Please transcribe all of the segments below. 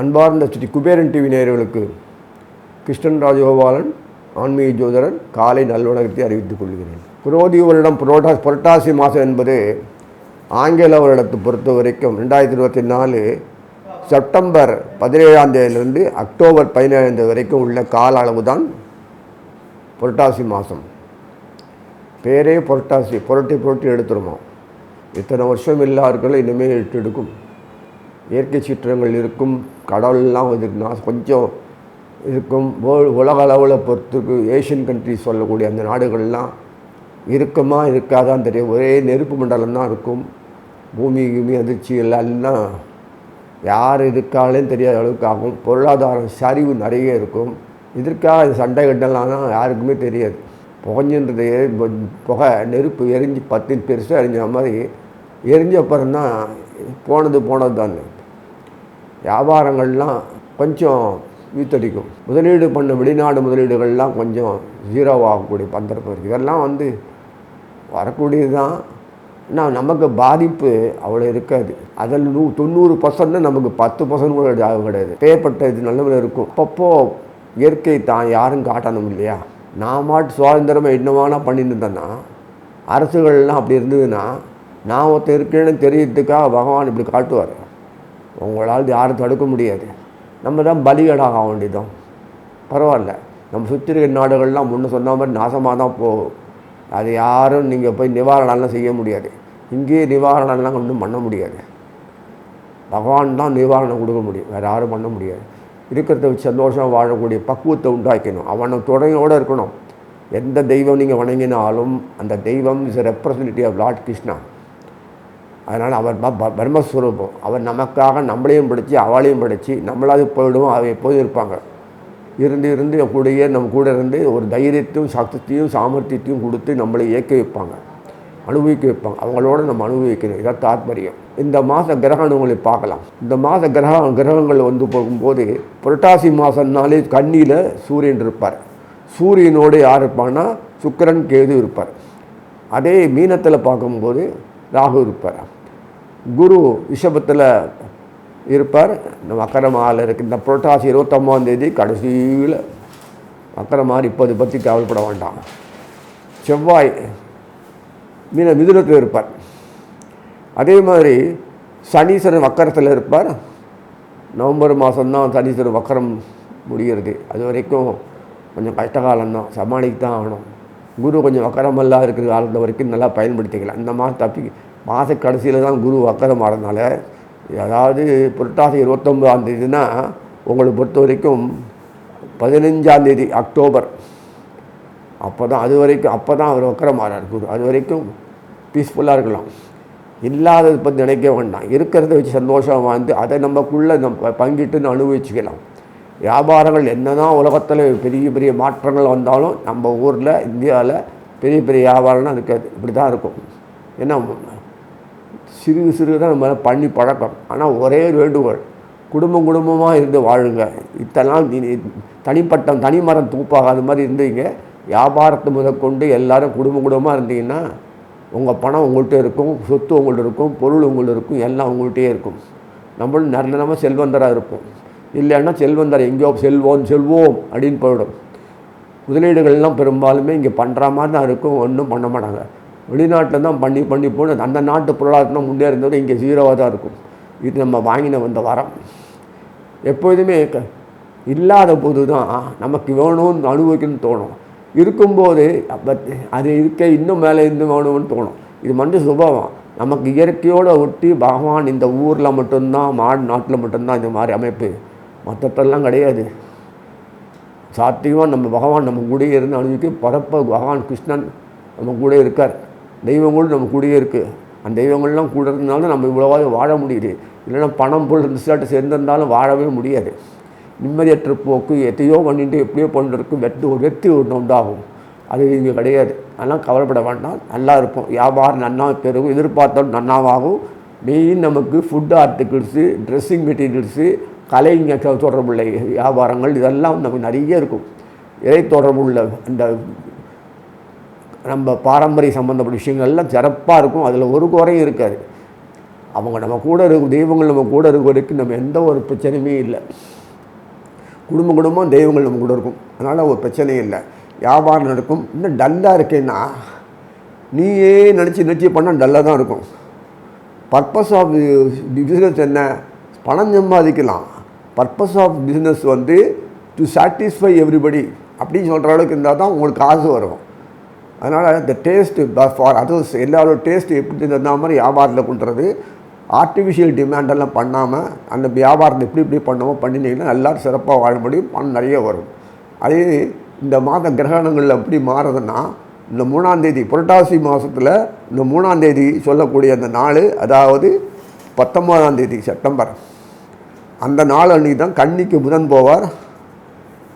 அன்பார்ந்த ஸ்ரீ குபேரன் டிவி நேயர்களுக்கு கிருஷ்ணன் ராஜகோபாலன் ஆன்மீக ஜோதரன் காலை நல்வணக்கத்தை அறிவித்துக் கொள்கிறேன். புரோதி வருடம் புரோட்டா புரட்டாசி மாதம் என்பது ஆங்கில வருடத்தை பொறுத்த வரைக்கும் ரெண்டாயிரத்தி இருபத்தி நாலு செப்டம்பர் பதினேழாம் தேதியிலிருந்து அக்டோபர் பதினேழாம் தேதி வரைக்கும் உள்ள கால அளவு தான் புரட்டாசி மாதம். பேரே புரட்டாசி புரட்டி புரட்டி எடுத்துருமா? இத்தனை வருஷம் இல்லாதவர்களும் இனிமேல் எட்டு எடுக்கும். இயற்கை சீற்றங்கள் இருக்கும் கடவுள்லாம் இதுக்கு நான் கொஞ்சம் இருக்கும். வேர்ல்டு உலக அளவில் பொறுத்துக்கு ஏஷியன் கண்ட்ரிஸ் சொல்லக்கூடிய அந்த நாடுகள்லாம் இருக்குமா இருக்காதான் தெரியும். ஒரே நெருப்பு மண்டலம் தான் இருக்கும். பூமி கிமி அதிர்ச்சி எல்லாம் யார் இருக்காளேன்னு தெரியாத அளவுக்கு ஆகும். பொருளாதாரம் சரிவு நிறைய இருக்கும். இதற்காக சண்டை கட்டலாம் யாருக்குமே தெரியாது. புகைஞ்சின்றது புகை நெருப்பு எரிஞ்சு பத்து பெருசாக எரிஞ்ச மாதிரி எரிஞ்ச அப்புறம்தான் போனது போனது தான். வியாபாரங்கள்லாம் கொஞ்சம் வீத்தடிக்கும். முதலீடு பண்ண வெளிநாடு முதலீடுகள்லாம் கொஞ்சம் ஜீரோவாகக்கூடிய பந்தரப்பு இருக்குது இதெல்லாம் வந்து வரக்கூடியது தான். ஆனால் நமக்கு பாதிப்பு அவ்வளோ இருக்காது. அதில் நூ தொண்ணூறு பர்சன்ட் நமக்கு பத்து பர்சன்ட் கூட ஆகும் கிடையாது. பேப்பட்ட இது நல்லவில் இருக்கும். அப்பப்போ இயற்கை தான் யாரும் காட்டணும் இல்லையா? நான் மாட்டு சுதந்திரமாக என்னவானா பண்ணிட்டு இருந்தேன்னா அரசுகள்லாம் அப்படி இருந்ததுன்னா நான் ஒருத்தர் இருக்கேன்னு தெரியறதுக்காக பகவான் இப்படி காட்டுவார். உங்களால் யாரும் தடுக்க முடியாது. நம்ம தான் பலிகடாக ஆக வேண்டியதும். பரவாயில்ல. நம்ம சுற்றி இருக்கிற நாடுகள்லாம் முன்ன சொன்ன மாதிரி நாசமாக தான் போகும் அது யாரும் நீங்கள் போய் நிவாரணம்லாம் செய்ய முடியாது. இங்கேயே நிவாரணம்லாம் ஒன்றும் பண்ண முடியாது. பகவான் தான் நிவாரணம் கொடுக்க முடியும். வேறு யாரும் பண்ண முடியாது. இருக்கிறத வச்சு சந்தோஷமாக வாழக்கூடிய பக்குவத்தை உண்டாக்கணும். அவனை துணையோடு இருக்கணும். எந்த தெய்வம் நீங்கள் வணங்கினாலும் அந்த தெய்வம் is representative of lord Krishna அதனால் அவர் பிரம்மஸ்வரூபம் அவர் நமக்காக நம்மளையும் படித்து அவளையும் படித்து நம்மளாவது போயிடுவோம் அவ எப்போதும் இருப்பாங்க. இருந்து இருந்து கூடயே நம்ம கூட இருந்து ஒரு தைரியத்தையும் சக்தியையும் சாமர்த்தியத்தையும் கொடுத்து நம்மளை இயக்க வைப்பாங்க. அனுபவிக்க வைப்பாங்க அவங்களோட நம்ம அனுபவிக்கணும். இதான் தாத்பரியம். இந்த மாத கிரகணங்களை பார்க்கலாம். இந்த மாத கிரக கிரகங்கள் வந்து போகும்போது புரட்டாசி மாதம்னாலே கண்ணியில் சூரியன் இருப்பார். சூரியனோடு யார் இருப்பான்னா சுக்கிரன் கேது இருப்பார். அதே மீனத்தில் பார்க்கும்போது ராகு இருப்பார். குரு ரிஷபத்தில் இருப்பார். இந்த மக்கரமாவில் இருக்கு. இந்த புரட்டாசி இருபத்தொம்பதாந்தேதி கடைசியில் மக்கரமாரி இப்போது பற்றி கவலைப்பட வேண்டாம். செவ்வாய் மீன மிதுனத்தில் இருப்பார். அதே மாதிரி சனீஸ்வரன் வக்கரத்தில் இருப்பார். நவம்பர் மாதம்தான் சனீஸ்வரன் வக்கரம் முடிகிறது. அது வரைக்கும் கொஞ்சம் கஷ்டகாலம்தான். சமாளிக்க தான் ஆகணும். குரு கொஞ்சம் வக்கரமெல்லாம் இருக்கிற காலத்தை வரைக்கும் நல்லா பயன்படுத்திக்கலாம். இந்த மாதம் தப்பி மாத கடைசியில் தான் குரு வக்கரம் ஆகிறதுனால அதாவது புரட்டாசி இருபத்தொம்பதாம் தேதினா உங்களை பொறுத்த வரைக்கும் பதினஞ்சாந்தேதி அக்டோபர் அப்போ தான் அது வரைக்கும் அப்போ தான் அவர் வக்கரமாறார் குரு. அது வரைக்கும் பீஸ்ஃபுல்லாக இருக்கலாம். இல்லாததை பற்றி நினைக்க வேண்டாம். இருக்கிறத வச்சு சந்தோஷமாக வாழ்ந்து அதை நமக்குள்ளே நம்ம பங்கிட்டுன்னு அனுபவிச்சுக்கலாம். வியாபாரங்கள் என்ன தான் உலகத்தில் பெரிய பெரிய மாற்றங்கள் வந்தாலும் நம்ம ஊரில் இந்தியாவில் பெரிய பெரிய வியாபாரம்லாம் இருக்காது இப்படி தான் இருக்கும். ஏன்னா சிறு சிறு தான் நம்ம பண்ணி பழக்கம். ஆனால் ஒரே ஒரு வேண்டுகோள் குடும்பம் குடும்பமாக இருந்து வாழுங்க. இத்தனை நாள் தனிப்பட்டம் தனிப்பட்ட தனிமரம் தூப்பாகாத மாதிரி இருந்தீங்க. வியாபாரத்தை முதற்கொண்டு எல்லாரும் குடும்ப குடும்பமாக இருந்தீங்கன்னா உங்கள் பணம் உங்கள்கிட்ட இருக்கும் சொத்து உங்கள்கிட்ட இருக்கும் பொருள் உங்கள்கிட்ட இருக்கும் எல்லாம் உங்கள்கிட்டயே இருக்கும். நம்மளும் நிரந்தரமாக செல்வந்தராக இருப்போம். இல்லைன்னா செல்வந்தர் எங்கேயோ செல்வோம் செல்வோம் அப்படின்னு போயிடும். முதலீடுகள்லாம் பெரும்பாலுமே இங்கே பண்ணுற மாதிரி தான் இருக்கும் ஒன்றும் பண்ண மாட்டாங்க. வெளிநாட்டில் தான் பண்ணி பண்ணி போனது அந்த நாட்டு பொருளாதாரம் முன்னேறினது இங்கே ஜீரோவாக தான் இருக்கும். இது நம்ம வாங்கின வந்த வரம். எப்போதுமே க- இல்லாத போது தான் நமக்கு வேணும்னு அனுபவிக்கணும்னு தோணும். இருக்கும்போது அப்ப அது இருக்க இன்னும் மேலே இருந்து வேணும்னு தோணும். இது மட்டும் சுபாவம். நமக்கு இயற்கையோடு ஒட்டி பகவான் இந்த ஊரில் மட்டும்தான் மாடு நாட்டில் மட்டும்தான் இந்த மாதிரி அமைப்பு. மற்றத்தெல்லாம் கிடையாது. சாத்தியமாக நம்ம பகவான் நம்ம கூடயே இருந்து அனுபவிக்க பரப்ப பகவான் கிருஷ்ணன் நம்ம கூட இருக்கார். தெய்வங்களும் நம்ம கூடயே இருக்குது அந்த தெய்வங்கள்லாம் கூட இருந்தாலும் நம்ம இவ்வளோவாக வாழ முடியுது. இல்லைன்னா பணம் பொருள் ரிசல்ட் சேர்ந்திருந்தாலும் வாழவே முடியாது. நிம்மதியற்ற போக்கு எத்தையோ பண்ணிட்டு எப்படியோ பண்ணிட்டு வெட்டு ஒரு வெற்றி ஒன்று உண்டாகும். அது இங்கே கிடையாது. அதெல்லாம் கவலைப்பட வேண்டாம். நல்லா இருப்போம். வியாபாரம் நன்னா பெருகும். எதிர்பார்த்தாலும் நன்னாவாகும். மெயின் நமக்கு ஃபுட் ஆர்டிகிள்ஸு ட்ரெஸ்ஸிங் மெட்டீரியல்ஸு கலைங்க தொடர்புள்ள வியாபாரங்கள் இதெல்லாம் நமக்கு நிறைய இருக்கும். இறை தொடர்புள்ள அந்த நம்ம பாரம்பரிய சம்மந்தப்பட்ட விஷயங்கள் எல்லாம் சிறப்பாக இருக்கும். அதில் ஒரு குறையும் இருக்காது. அவங்க நம்ம கூட இருக்கும் தெய்வங்கள் நம்ம கூட இருக்க வரைக்கும் நம்ம எந்த ஒரு பிரச்சனையுமே இல்லை. குடும்ப குடும்பம் தெய்வங்கள் நம்ம கூட இருக்கும். அதனால் ஒரு பிரச்சனையும் இல்லை. வியாபாரம் நடக்கும். இன்னும் டல்லாக இருக்கேன்னா நீயே நினச்சி நினச்சி பண்ணால் டல்லாக தான் இருக்கும். பர்பஸ் ஆஃப் பிஸ்னஸ் என்ன? பணம் சம்பாதிக்கலாம். பர்பஸ் ஆஃப் பிஸ்னஸ் வந்து டு சாட்டிஸ்ஃபை எவ்ரிபடி அப்படின்னு சொல்கிற அளவுக்கு இருந்தால் தான் உங்களுக்கு காசு வரும். அதனால் இந்த டேஸ்ட்டு ஃபார் அதர்ஸ் எல்லாரோட டேஸ்ட்டு எப்படி இருந்தால் மாதிரி வியாபாரத்தில் கொண்டுறது ஆர்டிஃபிஷியல் டிமாண்டெல்லாம் பண்ணாமல் அந்த வியாபாரத்தை எப்படி இப்படி பண்ணாமோ பண்ணினீங்கன்னா எல்லோரும் சிறப்பாக வாழ முடியும் பணம் நிறைய வரும். அதே இந்த மாத கிரகணங்கள் எப்படி மாறுதுன்னா இந்த மூணாந்தேதி புரட்டாசி மாதத்தில் இந்த மூணாந்தேதி சொல்லக்கூடிய அந்த நாள் அதாவது பத்தொம்போதாம் தேதி செப்டம்பர். அந்த நாள் அன்றைக்கி தான் கன்னிக்கு புதன் போவார்.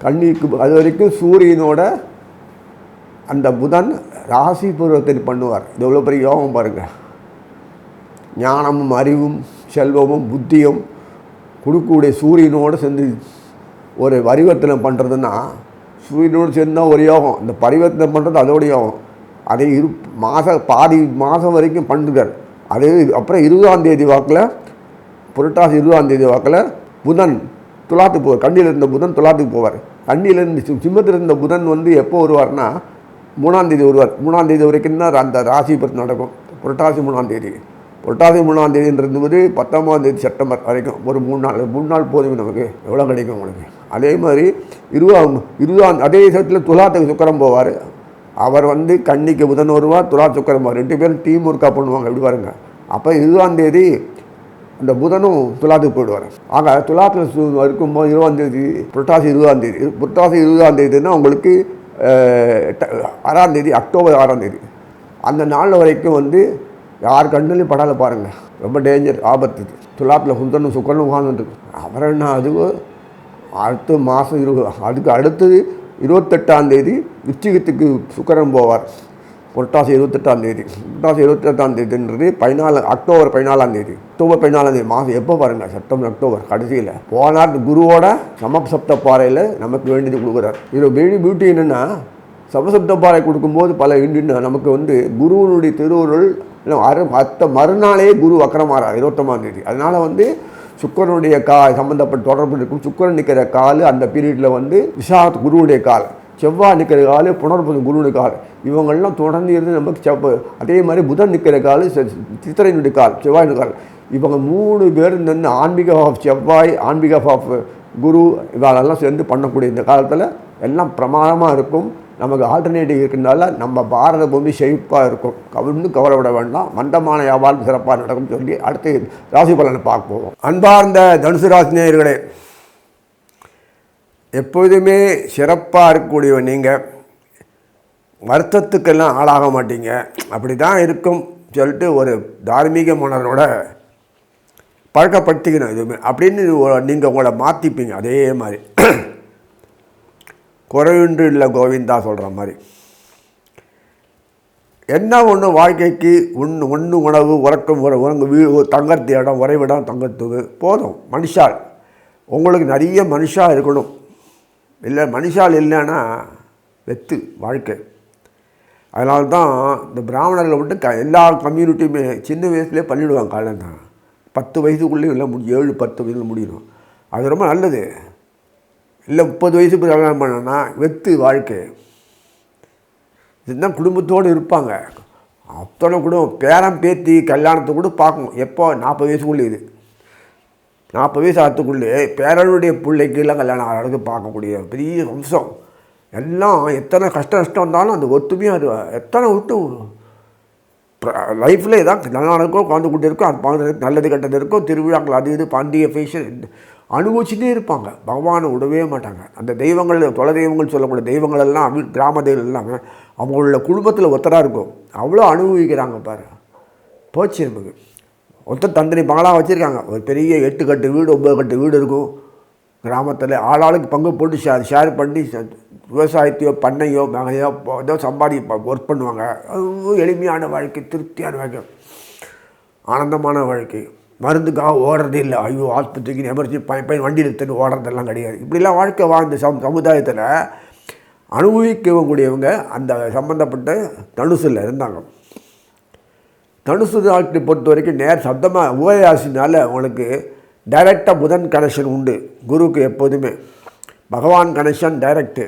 கன்னிக்கு அது வரைக்கும் சூரியனோட அந்த புதன் ராசி பூர்வத்தில் பண்ணுவார். இது எவ்வளோ பெரிய யோகம் பாருங்கள் ஞானமும் அறிவும் செல்வமும் புத்தியும் கொடுக்கக்கூடிய சூரியனோடு சேர்ந்து ஒரு பரிவர்த்தனை பண்ணுறதுன்னா சூரியனோடு சேர்ந்து ஒரு யோகம். இந்த பரிவர்த்தனை பண்ணுறது அதோட யோகம். அதை இரு மாத பாதி மாதம் வரைக்கும் பண்ணுறார் அதே அப்புறம் இருபதாம் தேதி வாக்கில் புரட்டாசி இருபதாம் தேதி வாக்கில் புதன் துலாத்துக்கு போவார். கண்ணியில் இருந்த புதன் துலாத்துக்கு போவார். கண்ணியில் இருந்து சிம்மத்தில் இருந்த புதன் வந்து எப்போ வருவார்னா மூணாந்தேதி வருவார். மூணாந்தேதி வரைக்கும் தான் அந்த ராசி பற்றி நடக்கும். புரட்டாசி மூணாந்தேதி புரட்டாசி மூணாம் தேதின்றது பத்தாம் தேதி செப்டம்பர் வரைக்கும் ஒரு மூணு நாள் மூணு நாள் போதும் நமக்கு எவ்வளோ கிடைக்கும் உங்களுக்கு? அதே மாதிரி இருபதாம் இருபதாம் அதே சமயத்தில் துலாத்துக்கு சுக்கரம் போவார். அவர் வந்து கன்னிக்கு புதன் வருவார் துலா சுக்கரம் போவார். ரெண்டு பேரும் டீம் ஒர்க்காக பண்ணுவாங்க எப்படி பாருங்க? அப்போ இருபதாம் தேதி அந்த புதனும் துலாத்துக்கு போயிடுவார். ஆக துலாத்தில் இருக்கும்போது இருபதாம் தேதி புரட்டாசி இருபதாம் தேதி புரட்டாசி இருபதாம் தேதினா உங்களுக்கு ஆறாம் தேதி அக்டோபர் ஆறாம் தேதி. அந்த நாள் வரைக்கும் வந்து யார் கண்ணுலையும் படால பாருங்கள் ரொம்ப டேஞ்சர் ஆபத்து. துலாத்தில் சுந்தரனும் சுக்கரனும் உட்காந்துருக்கு அப்புறம் என்ன அது அடுத்த மாதம் இரு அதுக்கு அடுத்தது இருபத்தெட்டாம் தேதி விச்சிகத்துக்கு சுக்கரன் போவார். புரட்டாசி இருபத்தெட்டாம் தேதி. புரட்டாசி இருபத்தெட்டாம் தேதின்றது பதினாலு அக்டோபர் பதினாலாம் தேதி. அக்டோபர் பதினாலாம் தேதி மாதம் எப்போ பாருங்கள் செப்டம்பர் அக்டோபர் கடைசியில். போனார் குருவோட சமசப்த பாறையில் நமக்கு வேண்டியது கொடுக்குறார். இது பெரிய பியூட்டி என்னென்னா சமசப்த பாறை கொடுக்கும்போது பல இண்டின்னு நமக்கு வந்து குருவனுடைய திருவுருள் அரு அத்த மறுநாளே குரு வக்கரமாறார் இருபத்தொம்பதாம் தேதி அதனால் வந்து சுக்கரனுடைய கா சம்மந்தப்பட்ட தொடர்பு இருக்கும். சுக்கரன் நிற்கிற கால் அந்த பீரியடில் வந்து விசாத் குருவுடைய கால். செவ்வாய் நிற்கிற கால் புனர்புதன் குருவுடைய கால். இவங்கள்லாம் தொடர்ந்து இருந்து நமக்கு செவ்வ அதே மாதிரி புதன் நிற்கிற கால் சித்திரையினுடைய கால் செவ்வாயினுடைய கால். இவங்க மூணு பேர் நின்று ஆன்மீக ஆஃப் செவ்வாய் ஆன்மீக ஆஃப் குரு இவாளெல்லாம் சேர்ந்து பண்ணக்கூடிய இந்த காலத்தில் எல்லாம் பிரமாதமாக இருக்கும். நமக்கு ஆல்டர்னேட்டிவ் இருக்கிறதுனால நம்ம பாரத பூமி செழிப்பாக இருக்கும். கவிழ்ந்து கவலைப்பட வேண்டாம். மந்தமான வியாபாரம் சிறப்பாக நடக்கும் சொல்லி அடுத்து ராசி பலனை பார்ப்போம். அன்பார்ந்த தனுசு ராசி நேயர்களே எப்போதுமே சிறப்பாக இருக்கக்கூடியவன் நீங்கள் வருத்தத்துக்கெல்லாம் ஆளாக மாட்டீங்க. அப்படி தான் இருக்கும் சொல்லிட்டு ஒரு தார்மீக மன்னரோட பழக்கப்படுத்திக்கணும் எதுவுமே. அப்படின்னு நீங்கள் உங்களை மாற்றிப்பீங்க அதே மாதிரி. குறைவின்றி இல்லை கோவிந்தா சொல்கிற மாதிரி. என்ன ஒன்று வாழ்க்கைக்கு உண் ஒன்று உணவு உறக்கம் உற உறங்கு வீ தங்கத்து இடம் உறைவிடம் தங்கத்துக்கு போதும். மனுஷால் உங்களுக்கு நிறைய மனுஷா இருக்கணும். இல்லை மனுஷால் இல்லைன்னா வெத்து வாழ்க்கை. அதனால தான் இந்த பிராமணர்களை விட்டு க எல்லா கம்யூனிட்டியுமே சின்ன வயசுலேயே பண்ணிவிடுவாங்க காலம் தான் பத்து வயசுக்குள்ளேயும் இல்லை முடி ஏழு பத்து வயசில் முடியணும். அது ரொம்ப நல்லது. இல்லை முப்பது வயசு கல்யாணம் பண்ணனா வெத்து வாழ்க்கை. இதுதான் குடும்பத்தோடு இருப்பாங்க. அத்தனை குடும்பம் பேரம் பேத்தி கல்யாணத்தை கூட பார்க்கணும். எப்போ? நாற்பது வயசுக்குள்ளே இது. நாற்பது வயசு ஆகிறதுக்குள்ளே பேரனுடைய பிள்ளைக்கெல்லாம் கல்யாணம் ஆகிறதுக்கு பார்க்கக்கூடிய பெரிய வம்சம் எல்லாம் எத்தனை கஷ்ட நஷ்டம் வந்தாலும் அந்த ஒத்துமையாக எத்தனை விட்டு லைஃப்பில் ஏதாவது நல்லா இருக்கோ குழந்தை குட்டி இருக்கோ அது நல்லது கெட்டது இருக்கும் திருவிழாக்கள் அது இது பாண்டிய ஃபேஷன் அனுபவிச்சுட்டே இருப்பாங்க. பகவானை விடவே மாட்டாங்க. அந்த தெய்வங்கள் தொலை தெய்வங்கள் சொல்லக்கூடிய தெய்வங்கள் எல்லாம் கிராம தெய்வம் எல்லாமே அவங்களோட குடும்பத்தில் ஒத்தராக இருக்கும். அவ்வளோ அனுபவிக்கிறாங்க பாரு. போச்சு நமக்கு. ஒருத்தர் தந்திரி பங்களாக வச்சுருக்காங்க. ஒரு பெரிய எட்டு கட்டு வீடு ஒம்பது கட்டு வீடு இருக்கும். கிராமத்தில் ஆளாளுக்கு பங்கு போட்டு ஷேர் ஷேர் பண்ணி விவசாயத்தையோ பண்ணையோ மகையோ ஏதோ சம்பாதி ஒர்க் பண்ணுவாங்க. எளிமையான வாழ்க்கை திருப்தியான வாழ்க்கை. ஆனந்தமான வாழ்க்கை. மருந்துக்காக ஓடுறதே இல்லை ஐயோ ஆஸ்பத்திரிக்கு எமர்ஜென்சி பயன் பையன் வண்டியில் எடுத்துன்னு ஓடுறதெல்லாம் கிடையாது. இப்படிலாம் வாழ்க்கை வாழ்ந்த சம் சமுதாயத்தில் அனுபவிக்கக்கூடியவங்க அந்த சம்மந்தப்பட்ட தனுசில் இருந்தாங்க. தனுசு நாட்டை பொறுத்த வரைக்கும் நேர் சப்தமாக உபயராசினால் உங்களுக்கு டைரெக்டாக புதன் கனெக்ஷன் உண்டு. குருவுக்கு எப்போதுமே. பகவான் கனெக்ஷன் டைரக்டு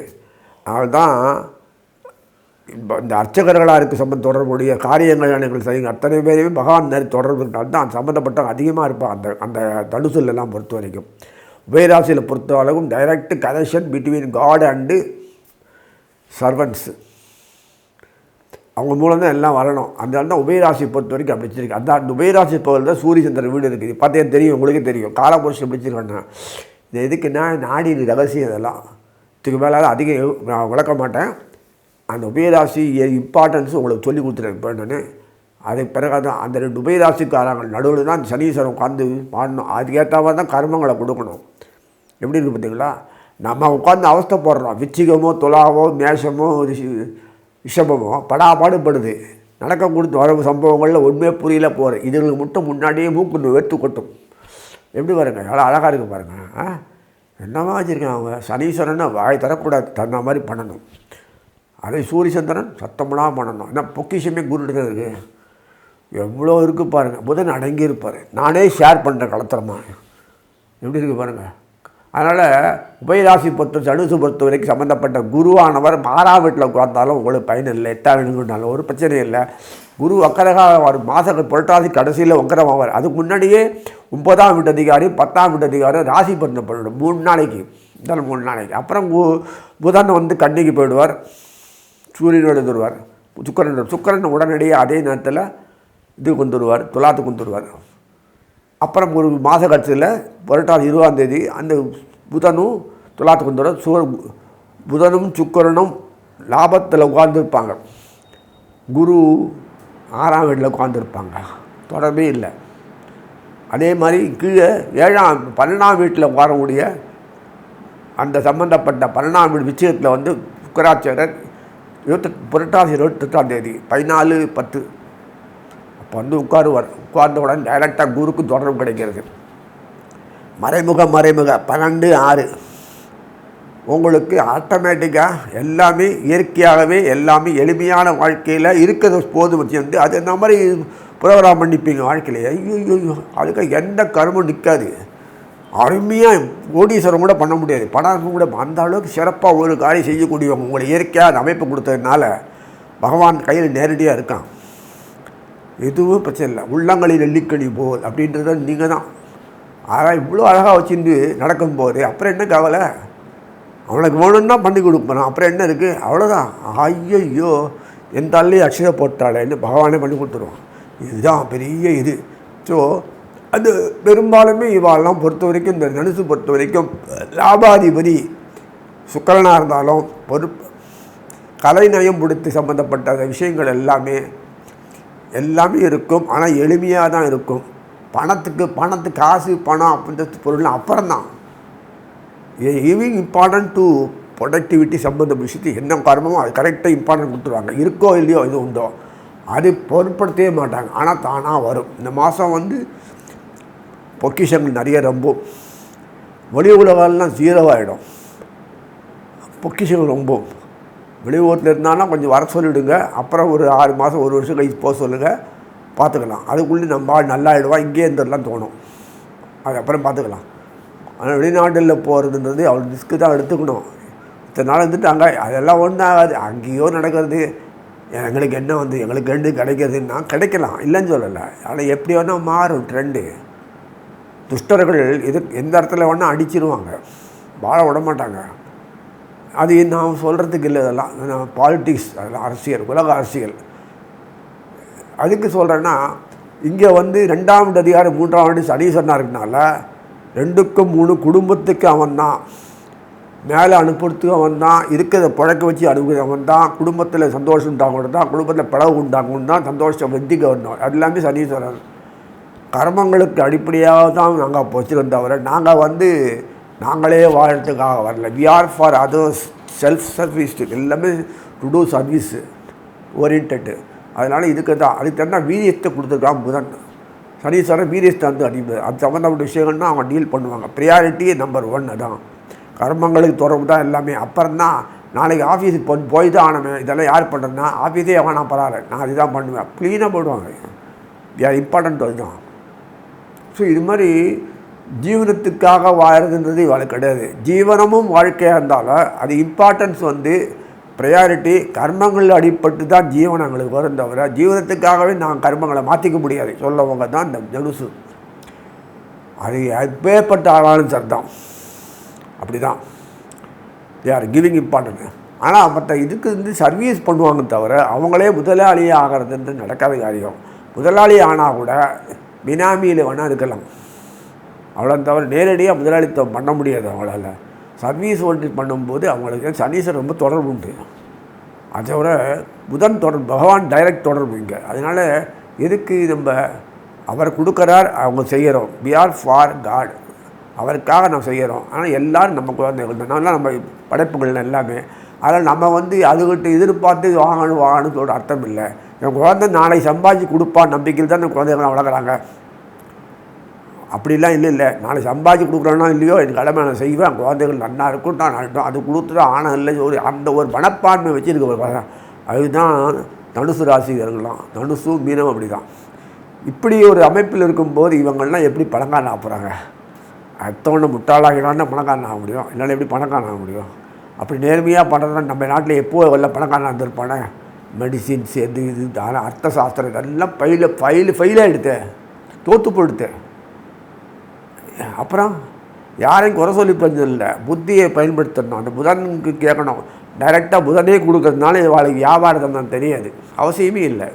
அதுதான் இந்த அர்ச்சகர்களாக இருக்க சம்பந்த தொடர்புடைய காரியங்கள் நீங்கள் செய்யுங்க. அத்தனை பேரையுமே பகவான் நேர தொடர்பு தான் சம்மந்தப்பட்டவங்க அதிகமாக இருப்பாங்க. அந்த அந்த தனுசுலெல்லாம் பொறுத்த வரைக்கும். உபயராசியில் பொறுத்த அளவும் direct connection between god and servants அவங்க மூலம் தான் எல்லாம் வரணும். அதனால தான் உபயராசி பொறுத்த வரைக்கும் அப்படி வச்சிருக்கு அந்த அந்த உபயராசி பகுதியில் தான் சூரிய சந்திரன் வீடு இருக்குது. பார்த்தே தெரியும் உங்களுக்கே தெரியும். காலபுருஷன் பிடிச்சிருக்கேன் இது எதுக்குன்னா நாடி ரகசியம் இதெல்லாம். இதுக்கு மேலே அதிகம் நான் விளக்க மாட்டேன். அந்த உபயராசி இம்பார்ட்டன்ஸ் உங்களுக்கு சொல்லி கொடுத்துருக்கேன் இப்போ அதுக்கு பிறகு தான் அந்த ரெண்டு உபயராசிக்காரங்க நடுவில் தான் சனீஸ்வரன் உட்காந்து பாடணும். அதுக்கேற்ற மாதிரி தான் கர்மங்களை கொடுக்கணும். எப்படி இருக்குது பார்த்தீங்களா? நம்ம உட்காந்து அவஸ்தை போடுறோம். விச்சிகமோ துலாவோ மேஷமோ ரிஷி- ரிஷபமோ படா நடக்க கொடுத்து வர சம்பவங்களில் ஒன்றுமே புரியல போகிறேன் இதுங்களுக்கு மட்டும் முன்னாடியே மூக்கு வெத்து கொட்டும். எப்படி பாருங்க? எவ்வளோ அழகாக இருக்குது பாருங்கள் என்னமா வச்சுருக்கேன் அவங்க சனீஸ்வரனை வாய் தரக்கூடாது தகுந்த மாதிரி பண்ணணும். அதே சூரியசந்திரன் சத்தமெல்லாம் பண்ணணும். ஏன்னா பொக்கிஷமே குருட்டு தான் இருக்குது எவ்வளோ இருக்குது பாருங்கள் புதன் அடங்கி இருப்பார் நானே ஷேர் பண்ணுறேன் கலத்திரமா எப்படி இருக்குது பாருங்கள் அதனால் உபயராசி பொறுத்த தனுசு பொறுத்த வரைக்கும் சம்மந்தப்பட்ட குருவானவர் மாறா வீட்டில் உட்கார்ந்தாலும் உங்களுக்கு பயன் இல்லை. எட்டா வேணுங்கனாலும் ஒரு பிரச்சனையும் இல்லை. குரு வக்கரகாக அவர் மாத புரட்டாசி கடைசியில் வக்கரமாவார். அதுக்கு முன்னாடியே ஒன்பதாம் வீட்டு அதிகாரி பத்தாம் வீட்டு அதிகாரி ராசி பந்தம் பண்ணிவிடும் மூணு நாளைக்கு. இருந்தாலும் மூணு நாளைக்கு. அப்புறம் புதன் வந்து கண்ணிக்கு போயிடுவார். சூரியனோடு வந்துடுவார் சுக்கரன் சுக்கரன் உடனடியாக அதே நேரத்தில் இது வந்துடுவார் துலாத்துக்கு வந்துடுவார் அப்புறம் ஒரு மாத கட்சியில் புரட்டாசி இருபதாம் தேதி அந்த புதனும் துலாத்துக்கு வந்துடுவார் வருவார் புதனும் சுக்கரனும் லாபத்தில் உட்கார்ந்துருப்பாங்க. குரு ஆறாம் வீட்டில் உட்காந்துருப்பாங்க தொடர்பே இல்லை. அதே மாதிரி கீழே ஏழாம் பன்னெண்டாம் வீட்டில் உட்காரக்கூடிய அந்த சம்பந்தப்பட்ட பன்னெண்டாம் வீடு விஷயத்தில் வந்து சுக்கராச்சாரர் இருபத்தெட்டு புரட்டாசி இருபத்தெட்டாம் தேதி பதினாலு பத்து. அப்போ வந்து உட்காருவார் உட்கார்ந்தவுடன் டைரெக்டாக குருக்கு தொடர்பு கிடைக்கிறது. மறைமுக மறைமுக பன்னெண்டு ஆறு. உங்களுக்கு ஆட்டோமேட்டிக்காக எல்லாமே இயற்கையாகவே எல்லாமே எளிமையான வாழ்க்கையில் இருக்கிற போது வந்து அது இந்த மாதிரி ப்ரோக்ராம் பண்ணிப்பீங்க வாழ்க்கையில்? ஐயோ ஐயோ, அதுக்கு எந்த கருமும் நிற்காது அருமையாக கோடீஸ்வரம் கூட பண்ண முடியாது. பணம் கூட அந்த அளவுக்கு சிறப்பாக ஒரு காரியம் செய்யக்கூடியவங்க உங்களை இயற்கையாக அந்த அமைப்பு கொடுத்ததுனால பகவான் கையில் நேரடியாக இருக்கான். எதுவும் பிரச்சனை இல்லை. உள்ளங்களில் நெல்லிக்கனி போல் அப்படின்றத நீங்கள் தான். ஆனால் இவ்வளோ அழகாக வச்சுருந்து நடக்கும்போது அப்புறம் என்ன கவலை? அவனுக்கு வேணும்னா பண்ணி கொடுப்பேன் அப்புறம் என்ன இருக்குது அவ்வளோதான் ஐயோ எந்த ஆள்லேயும் அக்ஷதை போட்டாளேன்னு பகவானே பண்ணி கொடுத்துருவான். இதுதான் பெரிய இது. ஸோ அது பெரும்பாலுமே இவாளெல்லாம் பொறுத்த வரைக்கும் இந்த தனுசு பொறுத்த வரைக்கும் லாபாதிபதி சுக்கரனாக இருந்தாலும் பொறுப்பு கலைநயம் பிடித்து சம்மந்தப்பட்ட விஷயங்கள் எல்லாமே எல்லாமே இருக்கும். ஆனால் எளிமையாக தான் இருக்கும். பணத்துக்கு பணத்து காசு பணம் அப்படின்ற பொருள்லாம் அப்புறம்தான். கிவிங் இம்பார்ட்டன்ட் டு ப்ரொடக்டிவிட்டி சம்மந்த விஷயத்துக்கு என்ன காரணமோ அது கரெக்டாக இம்பார்ட்டன்ட் கொடுத்துருவாங்க. இருக்கோ இல்லையோ இது உண்டோ அது பொருட்படுத்தவே மாட்டாங்க. ஆனால் தானாக வரும். இந்த மாதம் வந்து பொக்கிஷங்கள் நிறைய ரொம்ப. வெளி உலகம்லாம் ஜீரோவாகிடும் பொக்கிஷங்கள் ரொம்ப. வெளியூரில் இருந்தாலும் கொஞ்சம் வர சொல்லிவிடுங்க அப்புறம் ஒரு ஆறு மாதம் ஒரு வருஷம் கழிச்சு போக சொல்லுங்கள் பார்த்துக்கலாம். அதுக்குள்ளே நம்ம ஆள் நல்லா ஆகிடுவான் இங்கே இருந்துடலாம் தோணும். அது அப்புறம் பார்த்துக்கலாம். ஆனால் வெளிநாட்டில் போகிறதுன்றது அவ்வளோ ரிஸ்க்கு தான் எடுத்துக்கணும். இத்தனை நாள் இருந்துட்டாங்க. அதெல்லாம் ஒன்றும் ஆகாது. அங்கேயோ நடக்கிறது. எங்களுக்கு என்ன வந்து எங்களுக்கு ரெண்டு கிடைக்கிறதுன்னா கிடைக்கலாம். இல்லைன்னு சொல்லலை. ஆனால் எப்படி வேணால் மாறும் ட்ரெண்டு துஷ்டர்கள் இது எந்த இடத்துல வேணால் அடிச்சிருவாங்க. வாழ விட மாட்டாங்க. அது நான் சொல்கிறதுக்கு இல்லை இதெல்லாம். பாலிட்டிக்ஸ் அதெல்லாம் அரசியல் உலக அரசியல். அதுக்கு சொல்கிறேன்னா இங்கே வந்து ரெண்டாம் அதிகாரம் மூன்றாம் ஆண்டு சனீஸ்வரனாக இருக்கனால ரெண்டுக்கும் மூணு குடும்பத்துக்கு அவன் தான் மேலே அனுப்புறதுக்கு அவன் தான் இருக்கிறத பழக்க வச்சு அனுப்புறது அவன் தான் குடும்பத்தில் சந்தோஷம் உண்டாகணும் தான் குடும்பத்தில் பிளவு உண்டாகணும் தான் சந்தோஷம் வெந்திக்க வரணும் அது எல்லாமே சனீஸ்வரன் கர்மங்களுக்கு அடிப்படையாக தான் நாங்கள் வச்சுருந்தோம் தவிர நாங்கள் வந்து நாங்களே வாழ்கிறதுக்காக வரல. We are for others self serviced எல்லாமே டு டூ சர்வீஸு ஓரியன்டு அதனால் இதுக்கு தான் அதுக்கு தான் வீரியத்தை கொடுத்துருக்கான் புதன். சனீஸ்வரன் வீரியத்தை வந்து அடிப்பது. அது சம்மந்தப்பட்ட விஷயங்கள்னா அவங்க டீல் பண்ணுவாங்க. ப்ரியாரிட்டி நம்பர் ஒன் அதான். கர்மங்களுக்கு தொடர்பு தான் எல்லாமே. அப்புறம் தான் நாளைக்கு ஆஃபீஸுக்கு போய் போய் தான் ஆனமே இதெல்லாம் யார் பண்ணுறதுனா ஆஃபீஸே அவன் நான் பரவாயில்ல. நான் இதுதான் பண்ணுவேன். க்ளீனாக போடுவாங்க. யார் இம்பார்ட்டண்ட் அதுதான். ஸோ இது மாதிரி ஜீவனத்துக்காக வாழறதுன்றது இவாள் கிடையாது. ஜீவனமும் வாழ்க்கையாக இருந்தாலும் அது இம்பார்ட்டன்ஸ் வந்து ப்ரையாரிட்டி கர்மங்கள் அடிப்பட்டு தான் ஜீவனம் எங்களுக்கு வரும் தவிர ஜீவனத்துக்காகவே நான் கர்மங்களை மாற்றிக்க முடியாது. சொல்லவங்க தான் இந்த ஜனுசு. அது எப்பேற்பட்ட ஆளாலும் சரிதான். அப்படி தான் யார் கிவிங் இம்பார்ட்டன்ட் ஆனால் மற்ற இதுக்கு வந்து சர்வீஸ் பண்ணுவாங்க தவிர அவங்களே முதலாளியே ஆகிறதுன்றது நடக்காத காரியம். முதலாளி ஆனால் கூட பினாமியில் வேணால் இருக்கலாம். அவ்வளோ தவிர நேரடியாக முதலாளித்துவம் பண்ண முடியாது அவங்களால். சர்வீஸ் ஒன்று பண்ணும்போது அவங்களுக்கு சனீஸ்வரர் ரொம்ப தொடர்பு உண்டு. அதை விட புதன் தொடர்பு பகவான் டைரக்ட் தொடர்பு இங்கே. அதனால் எதுக்கு நம்ம அவர் கொடுக்குறார் அவங்க செய்கிறோம் வி ஆர் ஃபார் காட் அவருக்காக நம்ம செய்கிறோம் ஆனால் எல்லோரும் நம்ம குழந்தைகள் நல்லா நம்ம படைப்புகள் எல்லாமே. அதில் நம்ம வந்து அதுகிட்ட எதிர்பார்த்து வாங்கணும் வாங்கணும் சொல்கிற அர்த்தம் இல்லை. என் குழந்தை நாளை சம்பாதிச்சு கொடுப்பான் நம்பிக்கையில் தான் இந்த குழந்தைகளை வளர்க்குறாங்க. அப்படிலாம் இல்லை இல்லை. நாளை சம்பாதிச்சு கொடுக்குறேன்னா இல்லையோ என் கடமை நான் செய்வேன். குழந்தைகள் நல்லா இருக்கும் நான் நடட்டும் அது தான் ஆனால் இல்லை ஒரு அந்த ஒரு மனப்பான்மை வச்சுருக்க ஒரு அதுதான் தனுசு ராசிகர்கள்லாம் தனுசு மீனம் அப்படி தான் இப்படி ஒரு அமைப்பில் இருக்கும்போது இவங்கள்லாம் எப்படி பணக்காரன் ஆப்புறாங்க அடுத்தவொன்று முட்டாளாகிறான்னு பணக்காரன் ஆக முடியும். என்னால் எப்படி பணக்காரன் ஆக முடியும்? அப்படி நேர்மையாக பண்ணுறதுனா நம்ம நாட்டில் எப்போ வரல பணக்காரன் இருந்திருப்பானே? மெடிசின்ஸ் எது இது ஆனால் அர்த்த சாஸ்திரம் எல்லாம் ஃபைல ஃபைல் ஃபெயிலாக எடுத்தேன். தோற்று போடுத்தேன் அப்புறம் யாரையும் குறை சொல்லி பண்ணதில்லை புத்தியை பயன்படுத்தணும். அந்த புதனுக்கு கேட்கணும். டைரெக்டாக புதனே கொடுக்கறதுனால வாழ்க்கை வியாபாரத்தை தான் தெரியாது. அவசியமே இல்லை.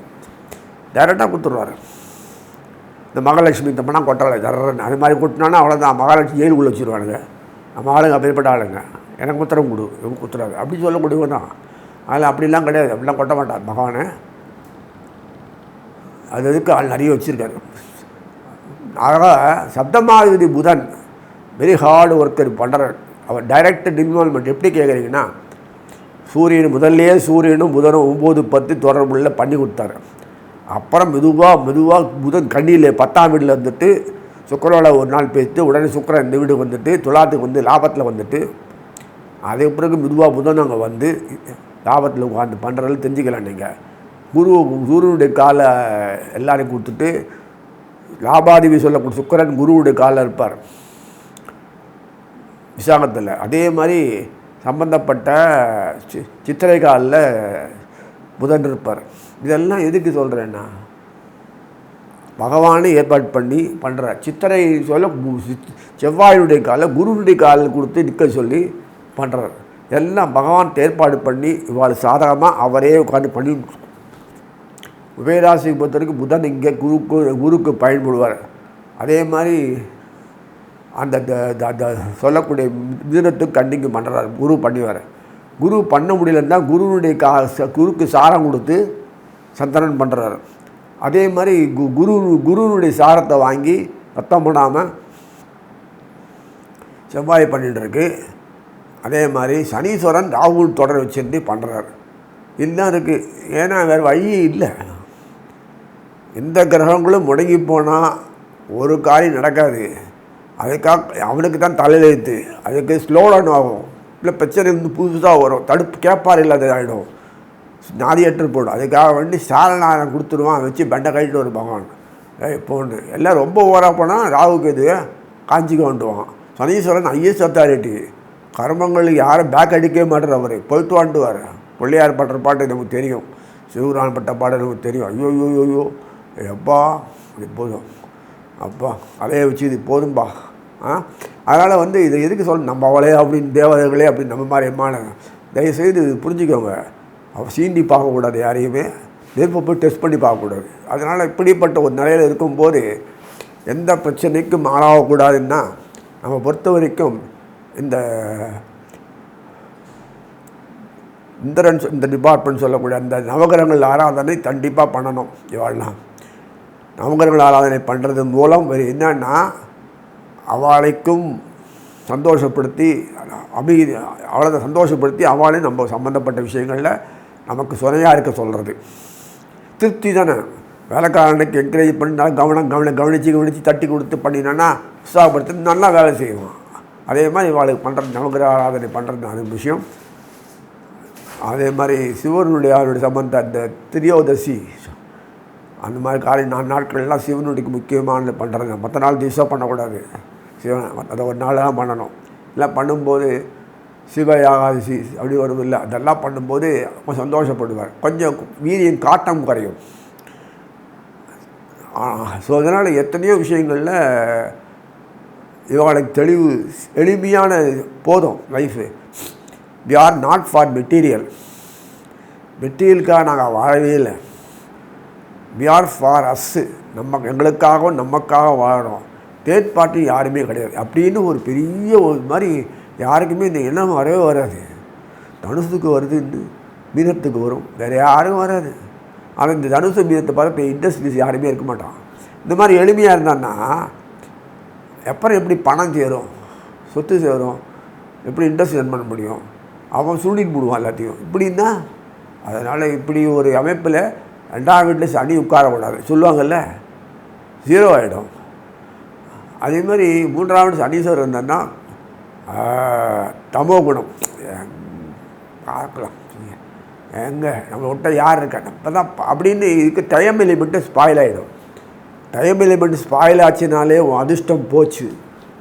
டைரெக்டாக கொடுத்துருவார் இந்த மகாலட்சுமி இந்த பணம் கொட்டாளை தர்றன்னு அது மாதிரி கொட்டினானா அவ்வளோதான் மகாலட்சுமி ஜெயிலுக்குள்ளே வச்சுருவானுங்க. நம்ம ஆளுங்க அப்படிப்பட்ட ஆளுங்க. எனக்கு உத்தரவு கொடு. இவங்க குத்துறாரு அப்படி சொல்லக்கூடியவன் தான் அதில் அப்படிலாம் கிடையாது அப்படிலாம் கொட்ட மாட்டார் பகவானை. அது எதுக்கு ஆள் நிறைய வச்சுருக்காரு. ஆக சப்தமாதிபதி புதன் வெரி ஹார்டு ஒர்க்கர் பண்ணுறார் அவர் டைரக்ட் இன்வால்மெண்ட் எப்படி கேட்குறீங்கன்னா சூரியன் முதல்லையே சூரியனும் புதனும் ஒம்பது பத்து தொடர்புள்ள பண்ணி கொடுத்தாரு. அப்புறம் மெதுவாக மெதுவாக புதன் கண்ணியில் பத்தாம் வீட்டில் வந்துட்டு சுக்கரோட ஒரு நாள் பேசிட்டு உடனே சுக்கரன் இந்த வீடு வந்துட்டு துலாத்துக்கு வந்து லாபத்தில் வந்துட்டு அதே பிறகு மெதுவாக புதன் அங்கே வந்து லாபத்தில் உட்காந்து பண்ணுறதில் தெரிஞ்சுக்கலாம் நீங்கள் குரு குருவுடைய காலை எல்லாரையும் கொடுத்துட்டு லாபாதிபதி சொல்லக்கூடிய சுக்கரன் குருவுடைய காலில் இருப்பார். விசாகத்தில். அதே மாதிரி சம்பந்தப்பட்ட சி சித்திரை காலில் புதன் இருப்பார். இதெல்லாம் எதுக்கு சொல்கிறேன்னா பகவானை ஏற்பாடு பண்ணி பண்ணுற சித்திரை சொல்ல செவ்வாயுடைய காலில் குருவுடைய காலில் கொடுத்து நிற்க சொல்லி பண்ணுறார் எல்லாம் பகவான் ஏற்பாடு பண்ணி இவ்வாறு சாதகமாக அவரே உட்காந்து பண்ணி உபயராசியை பொறுத்தவரைக்கும் புதன் இங்கே குருக்கு குருக்கு பயன்படுவார். அதே மாதிரி அந்த சொல்லக்கூடிய மிதனத்துக்கு கண்டிக்கு பண்ணுறாரு குரு பண்ணிவார். குரு பண்ண முடியலன்னா குருவினுடைய கா குருக்கு சாரம் கொடுத்து சந்தனன் பண்ணுறாரு அதே மாதிரி கு குரு குருவினுடைய சாரத்தை வாங்கி ரத்தம் பண்ணாமல் செவ்வாய் பண்ணிட்டுருக்கு அதே மாதிரி சனீஸ்வரன் ராகுல் தொடர் வச்சுருந்து பண்ணுறாரு இதுதான் இருக்குது ஏன்னா வேறு வழி இல்லை. எந்த கிரகங்களும் முடங்கி போனால் ஒரு காரியம் நடக்காது. அதுக்காக அவனுக்கு தான் தலையெழுத்து. அதுக்கு ஸ்லோடவுன் ஆகும். இல்லை பிரச்சனை வந்து புதுசாக வரும். தடுப்பு கேட்பார் இல்லாத ஆகிடும் நாதியற்று போடும் அதுக்காக வேண்டி சாலநாதன் கொடுத்துருவான். வச்சு பெண்டை கழிட்டு வரும் பகவான். ஏய் போன்னு எல்லாம் ரொம்ப ஓராக போனால் ராகுக்கு இது காஞ்சிக்க வந்துடுவான் சனீஸ்வரன் ஐஎஸ் அத்தாரிட்டி கர்மங்கள் யாரும் பேக் அடிக்கவே மாட்டார் அவர். போயிட்டு வாண்டுவார் பிள்ளையார் பட்டுற பாட்டு நமக்கு தெரியும். சிவரான் பட்ட பாட்டு நமக்கு தெரியும். ஐயோ ஐயோ ஐயோ எப்பா இது போதும். அப்பா அலைய வச்சு இது போதும்பா. ஆ? அதனால் வந்து இதை எதுக்கு சொல்ல நம்ம அவளே அப்படின்னு தேவதைகளே அப்படின்னு நம்ம மாதிரி எம்மான தயவுசெய்து புரிஞ்சுக்கோங்க. அவள் சீண்டி பார்க்கக்கூடாது யாரையுமே. நெருப்பை போய் டெஸ்ட் பண்ணி பார்க்கக்கூடாது. அதனால் இப்படிப்பட்ட ஒரு நிலையில் இருக்கும்போது எந்த பிரச்சனைக்கும் ஆளாகக்கூடாதுன்னா நம்ம பொறுத்த வரைக்கும் இந்த இந்திரன் இந்த டிபார்ட்மெண்ட் சொல்லக்கூடிய அந்த நவகிரகங்கள் ஆராதனை கண்டிப்பாக பண்ணணும் இவாள்லாம் நவகிரகங்கள் ஆராதனை பண்ணுறது மூலம் வேறு என்னன்னா அவளைக்கும் சந்தோஷப்படுத்தி அமைதி அவளை சந்தோஷப்படுத்தி அவளையும் நம்ம சம்மந்தப்பட்ட விஷயங்களில் நமக்கு சுனையாக இருக்க சொல்கிறது திருப்தி தானே? வேலைக்காரனுக்கு என்கரேஜ் பண்ணி நல்லா கவனம் கவனம் கவனித்து கவனித்து தட்டி கொடுத்து பண்ணினோன்னா உற்சாகப்படுத்தி நல்லா வேலை செய்வோம் அதே மாதிரி இவாளுக்கு பண்ணுறது நவகிரக ஆராதனை பண்ணுறது அது விஷயம். அதே மாதிரி சிவனுடைய அவருடைய சம்பந்த அந்த திரியோதசி. அந்த மாதிரி காலை நாலு நாட்கள்லாம் சிவனுடைய முக்கியமான பண்ணுறது மற்ற நாள் திசை பண்ணக்கூடாது. சிவன் அதை ஒரு நாள் தான் பண்ணணும். இல்லை பண்ணும்போது சிவ யாகாதசி அப்படி வரும் இல்லை. அதெல்லாம் பண்ணும்போது ரொம்ப சந்தோஷப்படுவார். கொஞ்சம் வீரியம் காட்டம் குறையும். ஸோ அதனால் எத்தனையோ விஷயங்களில் இவங்களுக்கு தெளிவு எளிமையான போதும் life we are not for material மெட்டீரியலுக்காக நாங்கள் வாழவே இல்லை. வி ஆர் ஃபார் அஸ்ஸு நம்ம எங்களுக்காகவும் நமக்காக வாழணும். தேர்ட் பார்ட்டி யாருமே கிடையாது. அப்படின்னு ஒரு பெரிய ஒரு மாதிரி யாருக்குமே இந்த எண்ணம் வரவே வராது. தனுசுக்கு வருது மீனத்துக்கு வரும். வேறு யாரும் வராது. ஆனால் இந்த தனுசு மீனத்தை பார்த்து இண்டஸ்ட்ரீஸ் யாருமே இருக்க மாட்டான். இந்த மாதிரி எளிமையாக இருந்தான்னா அப்புறம் எப்படி பணம் சேரும் சொத்து சேரும் எப்படி இன்ட்ரெஸ்ட் ரன் பண்ண முடியும்? அவன் சுருண்டின்னு போடுவான் எல்லாத்தையும். இப்படின்னா அதனால் இப்படி ஒரு அமைப்பில் ரெண்டாம் வீட்டில் சனி உட்காரக்கூடாது சொல்லுவாங்கல்ல ஜீரோ ஆகிடும் அதே மாதிரி மூன்றாவது வீடு சனீஸ்வரர் இருந்தான்னா தமோ குணம். பார்க்கலாம். எங்கே நம்மளை விட்ட யார் இருக்கா நம்ம தான் அப்படின்னு இதுக்கு டைம் எலிமெண்ட்டு ஸ்பாயில் ஆகிடும் டைம் எலிமெண்ட் ஸ்பாயில் ஆச்சுனாலே உன் அதிர்ஷ்டம் போச்சு.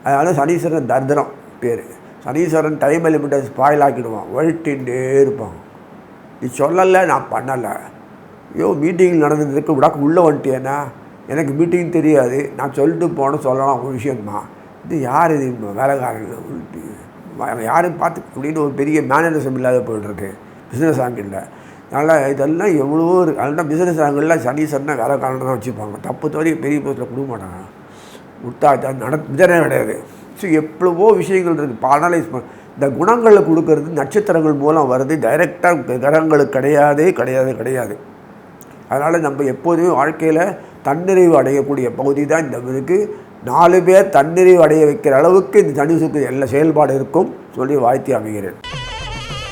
அதனால் சனீஸ்வரன் தர்தனம் பேர். சனீஸ்வரன் டைம் எலிமெண்ட்டை ஸ்பாயில் ஆக்கிடுவான். வழிட்டுட்டே இருப்பான். நீ சொல்லலை நான் பண்ணலை. ஐயோ மீட்டிங் நடந்ததுக்கு விடாக்கு உள்ளே வந்துட்டேன்னா எனக்கு மீட்டிங் தெரியாது. நான் சொல்லிட்டு போனேன் சொல்லலாம் ஒரு விஷயம்மா. இது யார் இது? வேலைக்காரன் யாரும் பார்த்து அப்படின்னு ஒரு பெரிய மேனரிசம் இல்லாத போயிட்டுருக்கு பிஸ்னஸ் ஆங்கிளில் அதனால் இதெல்லாம் எவ்வளவோ இருக்குது அதனால் பிஸ்னஸ் ஆங்கிளில் சனீஸ்வரனை வேலைக்காரன் தான் வச்சுப்பாங்க. தப்பு தவறி பெரிய பொருத்தில் கொடுக்க மாட்டாங்க. கொடுத்தா நட இதனே கிடையாது. ஸோ எவ்வளவோ விஷயங்கள் இருக்குது அனலைஸ் பண்ண இந்த குணங்களை கொடுக்கறது நட்சத்திரங்கள் மூலம் வருது. டைரெக்டாக கிரகங்களுக்கு கிடையாதே கிடையாது கிடையாது. அதனால் நம்ம எப்போதுமே வாழ்க்கையில் தன்னிறைவு அடையக்கூடிய பகுதி தான் இந்த இதுக்கு. நாலு பேர் தன்னிறைவு அடைய வைக்கிற அளவுக்கு இந்த தனுசுக்கு எல்லா செயல்பாடு இருக்கும். சொல்லி வாழ்த்தி அமைகிறேன்.